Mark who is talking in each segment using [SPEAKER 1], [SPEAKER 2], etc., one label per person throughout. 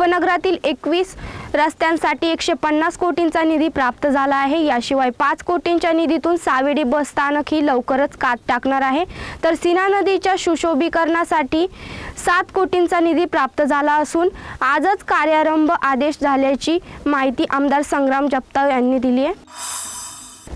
[SPEAKER 1] उपनगरातील एकवीस रस्त्यांसाठी एकशे पन्नास कोटींचा निधी प्राप्त झाला आहे. याशिवाय पाच कोटींच्या निधीतून सावेडी बस स्थानक ही लवकरच कात टाकणार आहे. तर सीना नदीच्या सुशोभीकरणासाठी सात कोटींचा निधी प्राप्त झाला असून आजच कार्यारंभ आदेश झाल्याची माहिती आमदार संग्राम जगताप यांनी दिली आहे.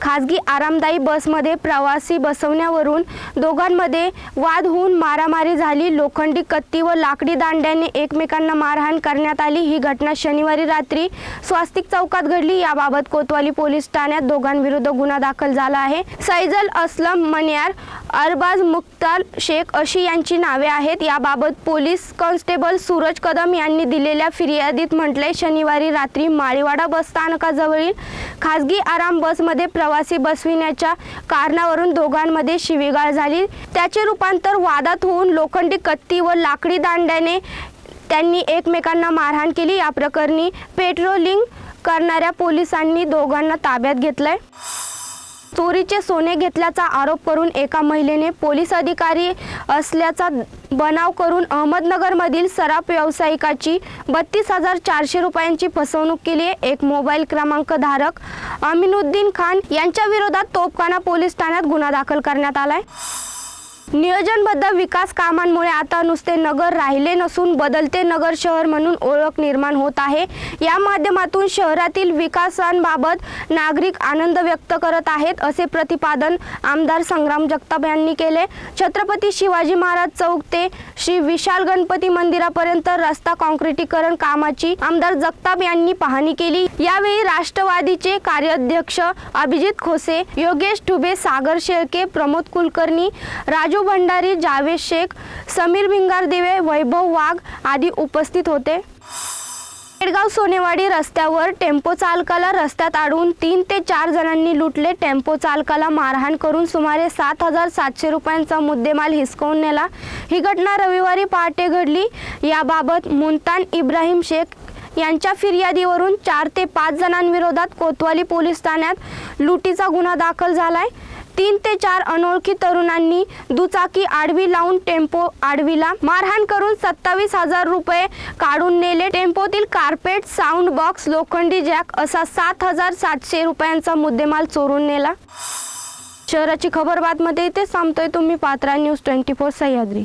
[SPEAKER 1] खासगी आरामदायी बसमध्ये प्रवासी बसवण्यावरून दोघांमध्ये वाद होऊन मारामारी झाली. लोखंडी कत्ती व लाकडी दांड्याने एकमेकांना मारहाण करण्यात आली. ही घटना शनिवारी रात्री स्वास्तिक चौकात घडली. याबाबत कोतवाली पोलीस ठाण्यात दोघांविरुद्ध गुन्हा दाखल झाला आहे. सैजल असलम मन्यार अरबाज मुख्तार शेख अशी यांची नावे आहेत. याबाबत पोलीस कॉन्स्टेबल सूरज कदम यांनी दिलेल्या फिर्यादीत म्हटले शनिवारी रात्री माळीवाडा बस स्थानकाजवळील खासगी आराम बसमध्ये प्रवासी बसविण्याच्या कारणावरून दोघांमध्ये शिवीगाळ झाली. त्याचे रूपांतर वादात होऊन लोखंडी कत्ती व लाकडी दांड्याने त्यांनी एकमेकांना मारहाण केली. या प्रकरणी पेट्रोलिंग करणाऱ्या पोलिसांनी दोघांना ताब्यात घेतलंय. चोरीचे सोने घेतल्याचा आरोप करून एका महिलेने पोलीस अधिकारी असल्याचा बनाव करून अहमदनगरमधील सराफ व्यावसायिकाची बत्तीस हजार चारशे रुपयांची फसवणूक केली आहे. एक मोबाईल क्रमांक धारक अमिनुद्दीन खान यांच्या विरोधात तोपखाना पोलीस ठाण्यात गुन्हा दाखल करण्यात आलाय. नियोजनबद्ध विकास कामांमुळे आता नुसते नगर राहिले नसून बदलते नगर शहर म्हणून ओळख निर्माण होत आहे. या माध्यमातून शहरातील विकासांबाबत नागरिक आनंद व्यक्त करत आहेत असे प्रतिपादन आमदार संग्राम जगताप यांनी केले. छत्रपती शिवाजी महाराज चौक ते श्री विशाल गणपती मंदिरापर्यंत रस्ता काँक्रिटीकरण कामाची आमदार जगताप यांनी पाहणी केली. यावेळी राष्ट्रवादीचे कार्याध्यक्ष अभिजित खोसे योगेश ठुबे सागर शेळके प्रमोद कुलकर्णी राजू भंडारी जावेद शेख समीर भिंगार दिवे वैभव वाघ आदी उपस्थित होते. पेडगाव सोनेवाडी रस्त्यावर टेम्पो चालकाला रस्त्यात अडवून तीन ते चार जणांनी लुटले. टेम्पो चालकाला मारहाण करून सुमारे सात हजार सातशे रुपयांचा मुद्देमाल हिसकावून नेला. ही घटना रविवारी पहाटे घडली. याबाबत मुलतान इब्राहिम शेख यांच्या फिर्यादीवरून चार ते पाच जणांविरोधात कोतवाली पोलीस ठाण्यात लुटीचा गुन्हा दाखल झालाय. तीन ते चार अनोळखी तरुणांनी दुचाकी आडवी लावून टेम्पो आडवीला मारहाण करून सत्तावीस हजार रुपये काढून नेले. टेम्पोतील कार्पेट साऊंड बॉक्स लोखंडी जॅक असा सात हजार सातशे रुपयांचा मुद्देमाल चोरून नेला. शहराची खबर बातमध्ये इथे सांगतोय तुम्ही. Patra news twenty four Sahyadri.